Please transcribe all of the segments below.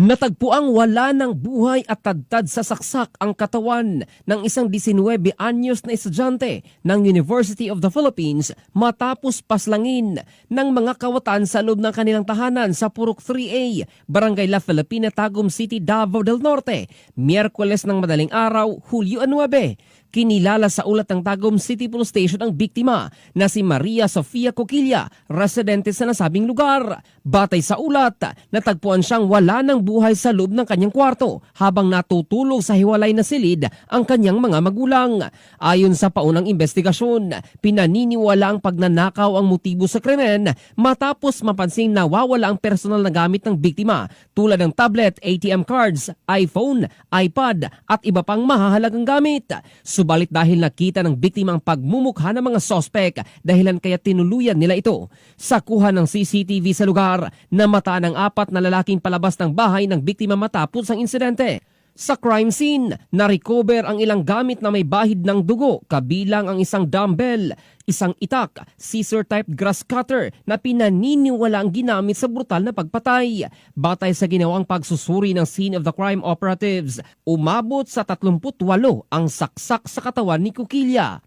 Natagpuang wala ng buhay at tadtad sa saksak ang katawan ng isang 19 anyos na estudyante ng University of the Philippines matapos paslangin ng mga kawatan sa loob ng kanilang tahanan sa Purok 3A, Barangay La Filipina, Tagum City, Davao del Norte, Miyerkules ng madaling araw, Hulyo 9. Kinilala sa ulat ng Tagum City Police Station ang biktima na si Maria Sofia Coquilla, residente sa nasabing lugar. Batay sa ulat, natagpuan siyang wala ng buhay sa loob ng kanyang kwarto habang natutulog sa hiwalay na silid ang kanyang mga magulang. Ayon sa paunang investigasyon, pinaniniwala ang pagnanakaw ang motibo sa krimen matapos mapansing nawawala ang personal na gamit ng biktima tulad ng tablet, ATM cards, iPhone, iPad at iba pang mahahalagang gamit. Subalit dahil nakita ng biktima ang pagmumukha ng mga sospek dahilan kaya tinuluyan nila ito. Sa kuha ng CCTV sa lugar, namataan ang apat na lalaking palabas ng bahay ng biktima matapos ang insidente. Sa crime scene, na-recover ang ilang gamit na may bahid ng dugo, kabilang ang isang dumbbell, isang itak, scissor-type grass cutter na pinaniniwala ang ginamit sa brutal na pagpatay. Batay sa ginawang pagsusuri ng scene of the crime operatives, umabot sa 38 ang saksak sa katawan ni Kukilya.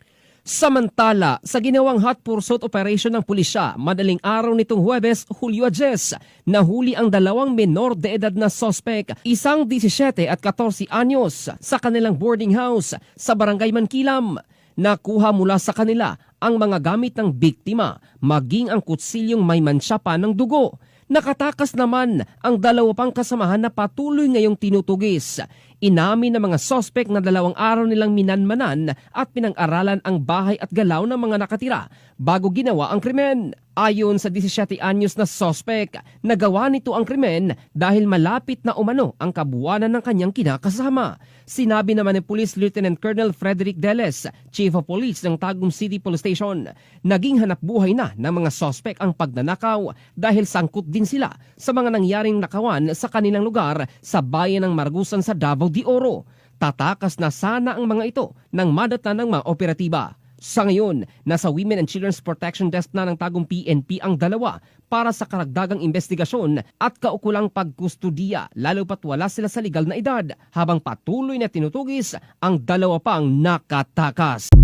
Samantala, sa ginawang hot pursuit operation ng pulisya, madaling araw nitong Huwebes, Hulyo 10, nahuli ang dalawang menor de edad na sospek, isang 17 at 14 anyos, sa kanilang boarding house sa Barangay Mankilam. Nakuha mula sa kanila ang mga gamit ng biktima, maging ang kutsilyong may mansya pa ng dugo. Nakatakas naman ang dalawa pang kasamahan na patuloy ngayong tinutugis. Inamin ng mga sospek na dalawang araw nilang minanmanan at pinang-aralan ang bahay at galaw ng mga nakatira bago ginawa ang krimen. Ayon sa 17 anyos na sospek, nagawa nito ang krimen dahil malapit na umano ang kabuwanan ng kanyang kinakasama. Sinabi naman ni Police Lieutenant Colonel Frederick Deles, Chief of Police ng Tagum City Police Station, naging hanap buhay na ng mga sospek ang pagnanakaw dahil sangkot din sila sa mga nangyaring nakawan sa kanilang lugar sa bayan ng Margusan sa Davao de Oro. Tatakas na sana ang mga ito ng madata ng mga operatiba. Sa ngayon, nasa Women and Children's Protection Desk na ng Tagum PNP ang dalawa para sa karagdagang investigasyon at kaukulang pagkustudiya lalo pat wala sila sa legal na edad habang patuloy na tinutugis ang dalawa pang nakatakas.